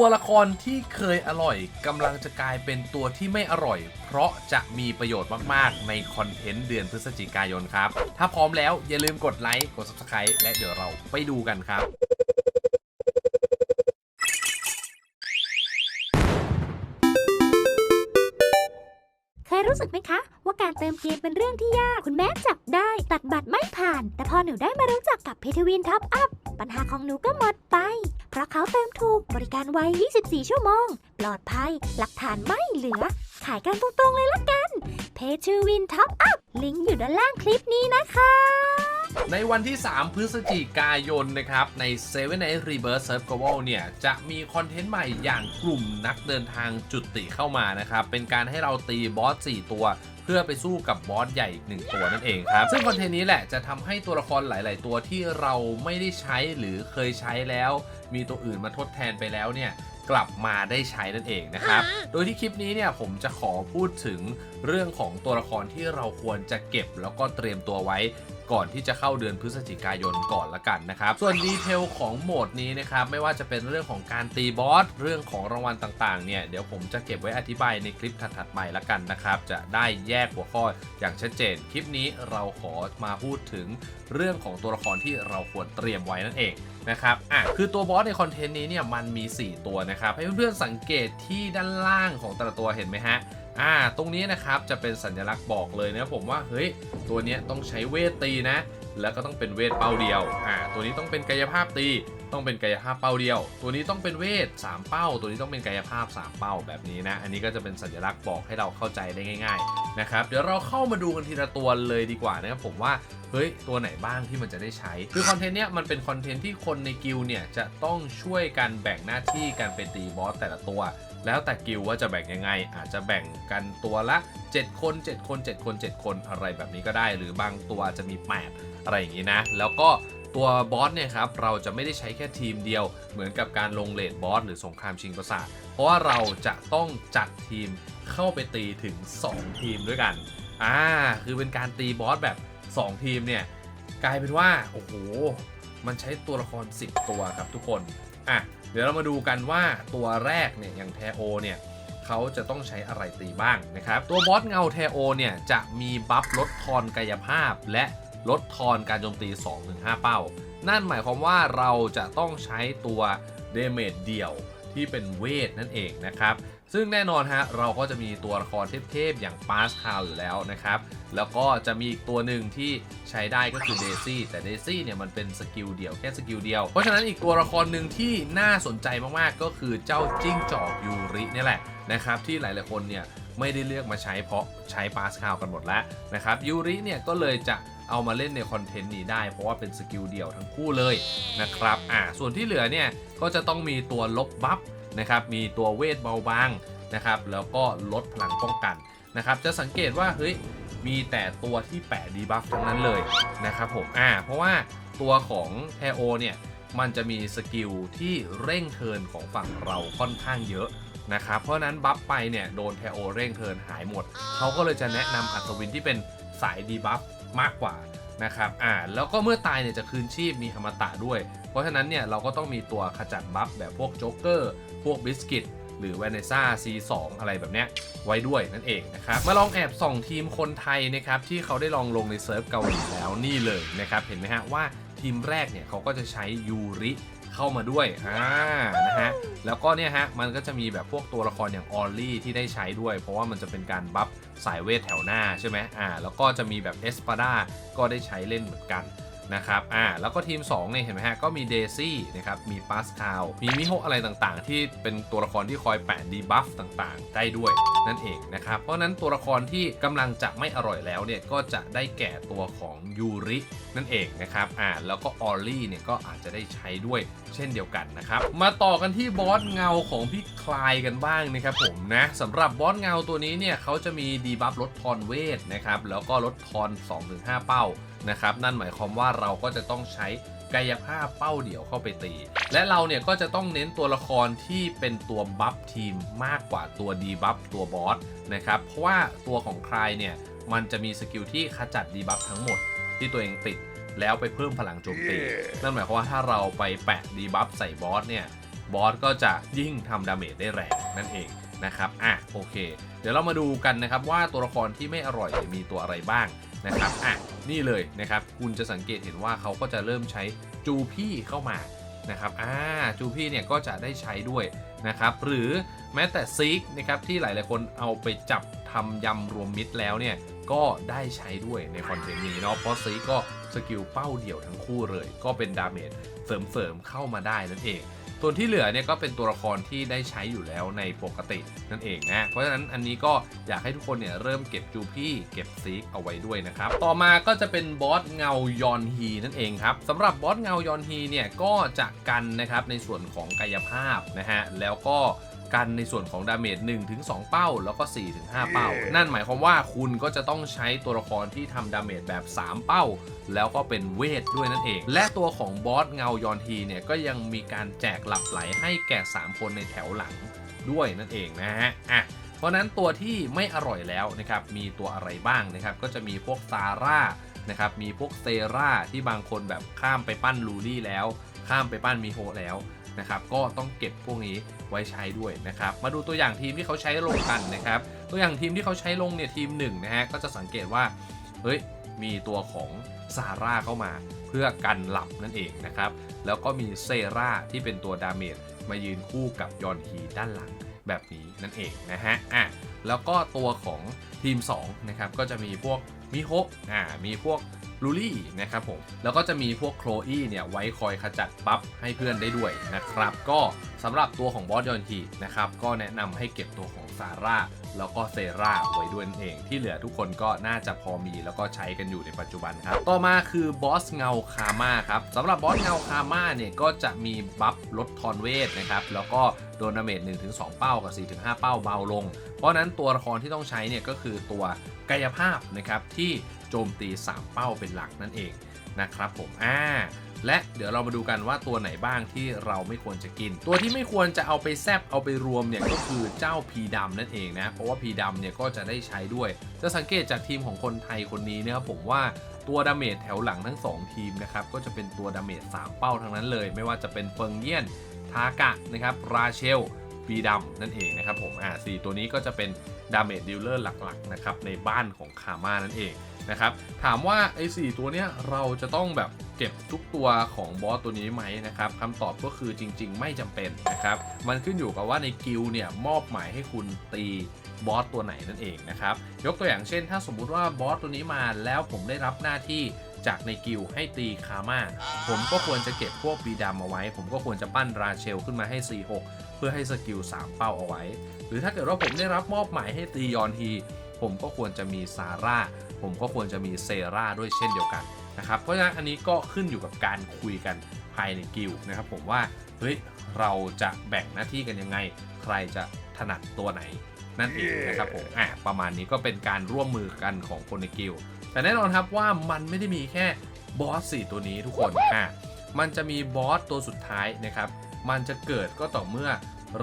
ตัวละครที่เคยอร่อยกำลังจะกลายเป็นตัวที่ไม่อร่อย เพราะจะมีประโยชน์มาก ๆ ในคอนเทนต์เดือนพฤศจิกายนครับ ถ้าพร้อมแล้วอย่าลืมกดไลค์กด subscribe และเดี๋ยวเราไปดูกันครับเคยรู้สึกไหมคะ ว่าการเติมเกมเป็นเรื่องที่ยาก คุณแม่จับได้ ตัดบัตรไม่ผ่าน แต่พอหนูได้มารู้จักกับพีทวินท็อปอัพปัญหาของหนูก็หมดไป ราะเขาเติมถูกบริการไว 24 ชั่วโมง ปลอดภัย หลักฐานไม่เหลือ ขายกันตรงๆเลยละกัน เพทวินท็อปอัพ ลิงก์อยู่ด้านล่างคลิปนี้นะคะในวันที่ 3 พฤศจิกายนนะครับ ใน 7 Night Rebirth Surf Global เนี่ย จะมีคอนเทนต์ใหม่อย่างกลุ่มนักเดินทางจุติเข้ามานะครับ เป็นการให้เราตีบอส 4 ตัว เพื่อไปสู้กับบอสใหญ่อีกหนึ่งตัวนั่นเองครับ ซึ่งคอนเทนต์นี้แหละจะทำให้ตัวละครหลาย ๆ ตัวที่เราไม่ได้ใช้หรือเคยใช้แล้ว มีตัวอื่นมาทดแทนไปแล้วเนี่ยกลับมาได้ใช้นั่นเองนะครับ โดยที่คลิปนี้เนี่ยผมจะขอพูดถึงเรื่องของตัวละครที่เราควรจะเก็บแล้วก็เตรียมตัวไว้ ก่อนที่จะเข้าเดือนพฤศจิกายนก่อนละกันนะครับ ส่วนดีเทลของโหมดนี้นะครับ ไม่ว่าจะเป็นเรื่องของการตีบอส เรื่องของรางวัลต่างๆ เนี่ย เดี๋ยวผมจะเก็บไว้อธิบายในคลิปถัดๆไปละกันนะครับ จะได้แยกหัวข้ออย่างชัดเจน คลิปนี้เราขอมาพูดถึงเรื่องของตัวละครที่เราควรเตรียมไว้นั่นเองนะครับอะคือตัวบอสในคอนเทนต์นี้เนี่ยมันมี 4 ตัวนะครับ ให้เพื่อนๆสังเกตที่ด้านล่างของแต่ละตัวเห็นไหมฮะ อ่าตรงนี้นะครับจะเป็นสัญลักษณ์บอกเลยนะผมว่าเฮ้ยตัวนี้ต้องใช้เวทตีนะ แล้วก็ต้องเป็นเวทเป้าเดียวอ่าตัวนี้ต้องเป็นกายภาพตีต้องเป็นกายภาพเป้าเดียว ตัวนี้ต้องเป็นเวท 3 เป้า ตัวนี้ต้องเป็นกายภาพ 3 เป้าแบบนี้นะ อันนี้ก็จะเป็นสัญลักษณ์บอกให้เราเข้าใจได้ง่ายๆนะครับ เดี๋ยวเราเข้ามาดูกันทีละตัวเลยดีกว่านะครับผมว่า เฮ้ย ตัวไหนบ้างที่มันจะได้ใช้ คือคอนเทนต์เนี้ยมันเป็นคอนเทนต์ที่คนในกิลเนี่ยจะต้องช่วยกันแบ่งหน้าที่การไปตีบอสแต่ละตัวแล้วแต่กิลว่าจะแบ่งยังไง อาจจะแบ่งกันตัวละ 7 คน 7 คน 7 คน 7 คนอะไรแบบนี้ก็ได้ หรือบางตัวอาจจะมี 8 อะไรอย่างนี้นะ แล้วก็ ตัวบอสเนี่ยครับเราจะไม่ได้ใช้แค่ทีมเดียว เหมือนกับการลงเลดบอสหรือสงครามชิงประสาท เพราะว่าเราจะต้องจัดทีมเข้าไปตีถึง 2 ทีมด้วยกันอ่าคือเป็นการตีบอสแบบ 2 ทีมเนี่ยกลายเป็นว่าโอ้โหมันใช้ตัวละคร 10 ตัวครับทุกคนอะเดี๋ยวเรามาดูกันว่าตัวแรกเนี่ยอย่างแทโอเนี่ยเขาจะต้องใช้อะไรตีบ้างนะครับ ตัวบอสเงาแทโอเนี่ยจะมีบัฟลดทอนกายภาพและ ลดทอนการโจมตี 2-5 เป้า นั่นหมายความว่าเราจะต้องใช้ตัวเดเมจเดี่ยวที่เป็นเวทนั่นเองนะครับ ซึ่งแน่นอนฮะเราก็จะมีตัวละครเทพๆ อย่างปาสคาลอยู่แล้วนะครับ แล้วก็จะมีอีกตัวหนึ่งที่ใช้ได้ก็คือเดซี่แต่เดซี่เนี่ยมันเป็นสกิลเดียวแค่สกิลเดียว เพราะฉะนั้นอีกตัวละครหนึ่งที่น่าสนใจมากๆ ก็คือเจ้าจิ้งจอกยูริเนี่ยแหละนะครับที่หลายๆคนเนี่ย ไม่ได้เลือกมาใช้เพราะใช้ปาสคาลกันหมดแล้วนะครับยูริเนี่ยก็เลยจะเอามาเล่นในคอนเทนต์นี้ได้ เพราะว่าเป็นสกิลเดียวทั้งคู่เลยนะครับอ่าส่วนที่เหลือเนี่ยก็จะต้องมีตัวลบบัฟนะครับมีตัวเวทเบาบางนะครับแล้วก็ลดพลังป้องกันนะครับจะสังเกตว่าเฮ้ยมีแต่ตัวที่แปะดีบัฟทั้งนั้นเลยนะครับผมอ่าเพราะว่าตัวของแทโอเนี่ยมันจะมีสกิลที่เร่งเทินของฝั่งเราค่อนข้างเยอะ นะครับ เพราะฉะนั้นบัฟไปเนี่ยโดนแทโอเร่งเทิร์นหายหมด เขาก็เลยจะแนะนำอัศวินที่เป็นสายดีบัฟมากกว่านะครับ อ่า แล้วก็เมื่อตายเนี่ยจะคืนชีพมีอมตะด้วย เพราะฉะนั้นเนี่ยเราก็ต้องมีตัวขจัดบัฟแบบพวกโจ๊กเกอร์ พวกบิสกิต หรือ v a n e s s a C2 อะไรแบบเนี้ยไว้ด้วยนั่นเองนะครับ มาลองแอบส่องทีมคนไทยนะครับที่เขาได้ลองลงในเซิร์ฟเกาหลีแล้วนี่เลยนะครับ เห็นไหมฮะว่าทีมแรกเนี่ยเขาก็จะใช้ยูริ เข้ามาด้วยอ่านะฮะแล้วก็เนี่ยฮะมันก็จะมีแบบพวกตัวละครอย่างออลลี่ที่ได้ใช้ด้วย เพราะว่ามันจะเป็นการบัฟสายเวทแถวหน้าใช่ไหมอ่าแล้วก็จะมีแบบเอสปาดาก็ได้ใช้เล่นเหมือนกัน นะครับ อ่า แล้วก็ทีม2เนี่ยเห็นไหมฮะ ก็มีเดซี่นะครับ มีปาสคาล มีมิโฮอะไรต่างๆ ที่เป็นตัวละครที่คอยแปะดีบัฟต่างๆ ได้ด้วยนั่นเองนะครับ เพราะนั้นตัวละครที่กำลังจะไม่อร่อยแล้วเนี่ย ก็จะได้แก่ตัวของยูรินั่นเองนะครับ อ่า แล้วก็ออลลี่เนี่ยก็อาจจะได้ใช้ด้วยเช่นเดียวกันนะครับ มาต่อกันที่บอสเงาของพี่คลายกันบ้างนะครับผมนะสำหรับบอสเงาตัวนี้เนี่ยเขาจะมีดีบัฟลดทอนเวทนะครับ แล้วก็ลดทอน 2-5 เป้า นะครับนั่นหมายความว่าเราก็จะต้องใช้กายภาพเป้าเดี่ยวเข้าไปตี และเราเนี่ยก็จะต้องเน้นตัวละครที่เป็นตัวบัฟทีมมากกว่าตัวดีบัฟตัวบอสนะครับเพราะว่าตัวของใครเนี่ยมันจะมีสกิลที่ขจัดดีบัฟทั้งหมดที่ตัวเองติดแล้วไปเพิ่มพลังโจมตี นั่นหมายความว่าถ้าเราไปแปะดีบัฟใส่บอสเนี่ยบอสก็จะยิ่งทำดาเมจได้แรงนั่นเองนะครับอะโอเค เดี๋ยวเรามาดูกันนะครับว่าตัวละครที่ไม่อร่อยมีตัวอะไรบ้างนะครับอะ นี่เลยนะครับ คุณจะสังเกตเห็นว่าเขาก็จะเริ่มใช้จูพี่เข้ามานะครับอ่าจูพี่เนี่ยก็จะได้ใช้ด้วยนะครับ หรือแม้แต่ซิกนะครับที่หลาย ๆ คนเอาไปจับทำยำรวมมิตรแล้วเนี่ยก็ได้ใช้ด้วยในคอนเทนต์นี้เนาะเพราะซิกก็สกิลเป้าเดี่ยวทั้งคู่เลย ก็เป็นดาเมจเสริมๆเข้ามาได้นั่นเอง ส่วนที่เหลือเนี่ยก็เป็นตัวละครที่ได้ใช้อยู่แล้วในปกตินั่นเองนะ เพราะฉะนั้นอันนี้ก็อยากให้ทุกคนเนี่ยเริ่มเก็บจูพี่เก็บซีกเอาไว้ด้วยนะครับ ต่อมาก็จะเป็นบอสเงายอนฮีนั่นเองครับสำหรับบอสเงายอนฮีเนี่ยก็จะกันนะครับในส่วนของกายภาพนะฮะแล้วก็ กันในส่วนของดาเมจ1-2เป้า แล้วก็4-5เป้า นั่นหมายความว่าคุณก็จะต้องใช้ตัวละครที่ทำดาเมจแบบ 3 เป้า แล้วก็เป็นเวทด้วยนั่นเอง และตัวของบอสเงายอนทีเนี่ยก็ยังมีการแจกหลับไหลให้แก่ 3 คนในแถวหลังด้วยนั่นเองนะฮะอะเพราะนั้นตัวที่ไม่อร่อยแล้วนะครับมีตัวอะไรบ้างนะครับก็จะมีพวกซาร่านะครับมีพวกเซราที่บางคนแบบข้ามไปปั้นลูลี่แล้ว ข้ามไปปั้นมิโฮแล้ว นะครับก็ต้องเก็บพวกนี้ไว้ใช้ด้วยนะครับมาดูตัวอย่างทีมที่เขาใช้ลงกันนะครับตัวอย่างทีมที่เขาใช้ลงเนี่ยทีม1นะฮะก็จะสังเกตว่าเฮ้ยมีตัวของซาร่าเข้ามาเพื่อกันหลับนั่นเองนะครับแล้วก็มีเซราที่เป็นตัวดาเมจมายืนคู่กับยอนฮีด้านหลังแบบนี้นั่นเองนะฮะอะแล้วก็ตัวของทีม2นะครับก็จะมีพวกมิโฮะอ่ามีพวก ลูลี่นะครับผม แล้วก็จะมีพวกโคลอี้เนี่ยไว้คอยขจัดบัฟให้เพื่อนได้ด้วยนะครับ ก็สำหรับตัวของบอสยอนทีนะครับ ก็แนะนำให้เก็บตัวของซาร่า แล้วก็เซราไว้ด้วยนั่นเอง ที่เหลือทุกคนก็น่าจะพอมีแล้วก็ใช้กันอยู่ในปัจจุบันครับ ต่อมาคือบอสเงาคาม่าครับสำหรับบอสเงาคาม่าเนี่ยก็จะมีบัฟลดทอนเวทนะครับแล้วก็โดนดาเมจ1-2 เป้ากับ 4-5 เป้าเบาลง เพราะฉะนั้นตัวละครที่ต้องใช้เนี่ยก็คือตัวกายภาพนะครับที่โจมตี 3 เป้าเป็นหลักนั่นเองนะครับผมอ่า และเดี๋ยวเรามาดูกันว่าตัวไหนบ้างที่เราไม่ควรจะกิน ตัวที่ไม่ควรจะเอาไปแซบเอาไปรวมเนี่ยก็คือเจ้าพีดำนั่นเองนะเพราะว่าพีดำเนี่ยก็จะได้ใช้ด้วย จะสังเกตจากทีมของคนไทยคนนี้นะครับผมว่าตัวดาเมจแถวหลังทั้ง 2 ทีมนะครับก็จะเป็นตัวดาเมจ3เป้าทั้งนั้นเลย ไม่ว่าจะเป็นเฟิงเยียนทากะนะครับราเชลปีดำนั่นเองนะครับผมอ่าสตัวนี้ก็จะเป็นดาเมจดิลเลอร์หลักๆนะครับในบ้านของคาม่านั่นเอง นะครับ ถามว่าไอ้สตัวเนี้ยเราจะต้องแบบเก็บทุกตัวของบอสตัวนี้ไหมนะครับคำตอบก็คือจริง ๆ ไม่จำเป็นนะครับ มันขึ้นอยู่กับว่าในกิลเนี่ยมอบหมายให้คุณตีบอสตัวไหนนั่นเองนะครับ ยกตัวอย่างเช่น ถ้าสมมุติว่าบอสตัวนี้มาแล้วผมได้รับหน้าที่จากในกิลให้ตีคาม่าผมก็ควรจะเก็บพวกปีดำเอาไว้ ผมก็ควรจะปั้นราเชลขึ้นมาให้4-6เพื่อให้สกิล3 เป้าเอาไว้ หรือถ้าเกิดว่าผมได้รับมอบหมายให้ตียอนฮี ผมก็ควรจะมีซาร่า ผมก็ควรจะมีเซราด้วยเช่นเดียวกันนะครับเพราะฉะนั้นอันนี้ก็ขึ้นอยู่กับการคุยกันภายในกิลด์นะครับผมว่าเฮ้ยเราจะแบ่งหน้าที่กันยังไง ใครจะถนัดตัวไหนนั่นเองนะครับผมอะประมาณนี้ก็เป็นการร่วมมือกันของคนในกิลด์แต่แน่นอนครับว่ามันไม่ได้มีแค่บอสสี่ตัวนี้ทุกคนอะมันจะมีบอสตัวสุดท้ายนะครับมันจะเกิดก็ต่อเมื่อ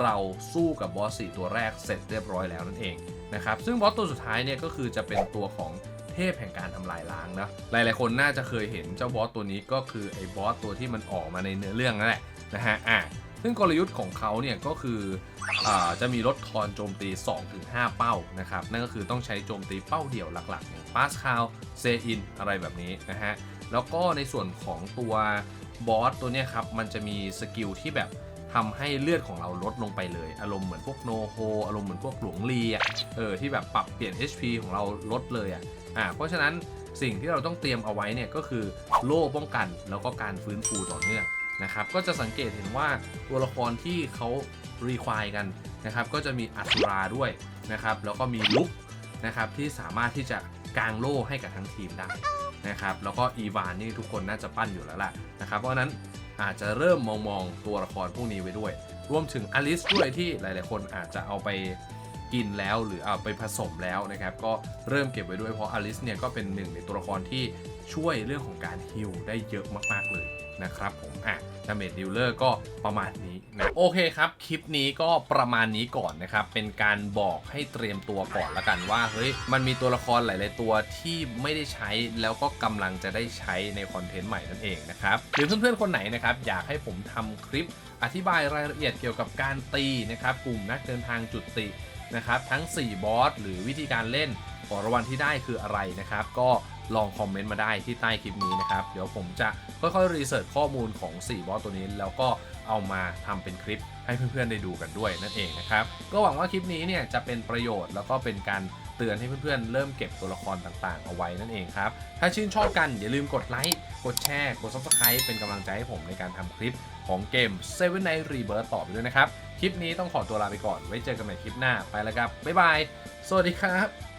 เราสู้กับบอส4ตัวแรกเสร็จเรียบร้อยแล้วนั่นเองนะครับซึ่งบอสตัวสุดท้ายเนี่ยก็คือจะเป็นตัวของ เทพแห่งการทำลายล้างนะหลายๆคนน่าจะเคยเห็นเจ้าบอสตัวนี้ก็คือไอ้บอสตัวที่มันออกมาในเนื้อเรื่องนั่นแหละนะฮะอะซึ่งกลยุทธ์ของเขาเนี่ยก็คืออาจะมีลดทอนโจมตี 2-5 เป้านะครับนั่นก็คือต้องใช้โจมตีเป้าเดี่ยวหลักๆอย่างปาสคาลเซอินอะไรแบบนี้นะฮะแล้วก็ในส่วนของตัวบอสตัวนี้ครับมันจะมีสกิลที่แบบ ทำให้เลือดของเราลดลงไปเลย อารมณ์เหมือนพวกโนโฮอารมณ์เหมือนพวกหลวงลีอะเออที่แบบปรับเปลี่ยน HP ของเราลดเลยอะอ่าเพราะฉะนั้นสิ่งที่เราต้องเตรียมเอาไว้เนี่ยก็คือโล่ป้องกันแล้วก็การฟื้นฟูต่อเนื่องนะครับก็จะสังเกตเห็นว่าตัวละครที่เขารีควายกันนะครับก็จะมีอัศราด้วยนะครับแล้วก็มีลุกนะครับที่สามารถที่จะกางโล่ให้กับทั้งทีมได้นะครับแล้วก็อีวานนี่ทุกคนน่าจะปั้นอยู่แล้วล่ะนะครับเพราะฉะนั้น อาจจะเริ่มมองมองตัวละครพวกนี้ไว้ด้วย รวมถึงอลิสด้วยที่หลาย ๆ คนอาจจะเอาไปกินแล้วหรือเอาไปผสมแล้วนะครับ ก็เริ่มเก็บไว้ด้วยเพราะอลิสเนี่ยก็เป็นหนึ่งในตัวละครที่ช่วยเรื่องของการฮิลได้เยอะมาก ๆ เลย นะครับผมอะดาเมจดิลเลอร์ก็ประมาณนี้นะโอเคครับ คลิปนี้ก็ประมาณนี้ก่อนนะครับ เป็นการบอกให้เตรียมตัวก่อนละกันว่า เฮ้ย มันมีตัวละครหลาย ๆ ตัวที่ไม่ได้ใช้แล้วก็กำลังจะได้ใช้ในคอนเทนต์ใหม่นั่นเองนะครับหรือเพื่อน ๆ คนไหนนะครับ อยากให้ผมทำคลิปอธิบายรายละเอียดเกี่ยวกับการตีนะครับกลุ่มนักเดินทางจุดตินะครับทั้ง 4 บอสหรือวิธีการเล่นของรางวัลที่ได้คืออะไรนะครับ ก็ ลองคอมเมนต์มาได้ที่ใต้คลิปนี้นะครับ เดี๋ยวผมจะค่อยๆรีเสิร์ชข้อมูลของ4บอสตัวนี้ แล้วก็เอามาทำเป็นคลิปให้เพื่อนๆได้ดูกันด้วยนั่นเองนะครับ ก็หวังว่าคลิปนี้เนี่ยจะเป็นประโยชน์แล้วก็เป็นการเตือนให้เพื่อนๆ เริ่มเก็บตัวละครต่างๆ เอาไว้นั่นเองครับ ถ้าชื่นชอบกันอย่าลืมกดไลค์ กดแชร์ กด subscribe เป็นกำลังใจให้ผมในการทำคลิปของเกม Seven Night Rebirth ต่อไปด้วยนะครับ คลิปนี้ต้องขอตัวลาไปก่อน ไว้เจอกันใหม่คลิปหน้า ไปแล้วครับ บ๊ายบาย สวัสดีครับ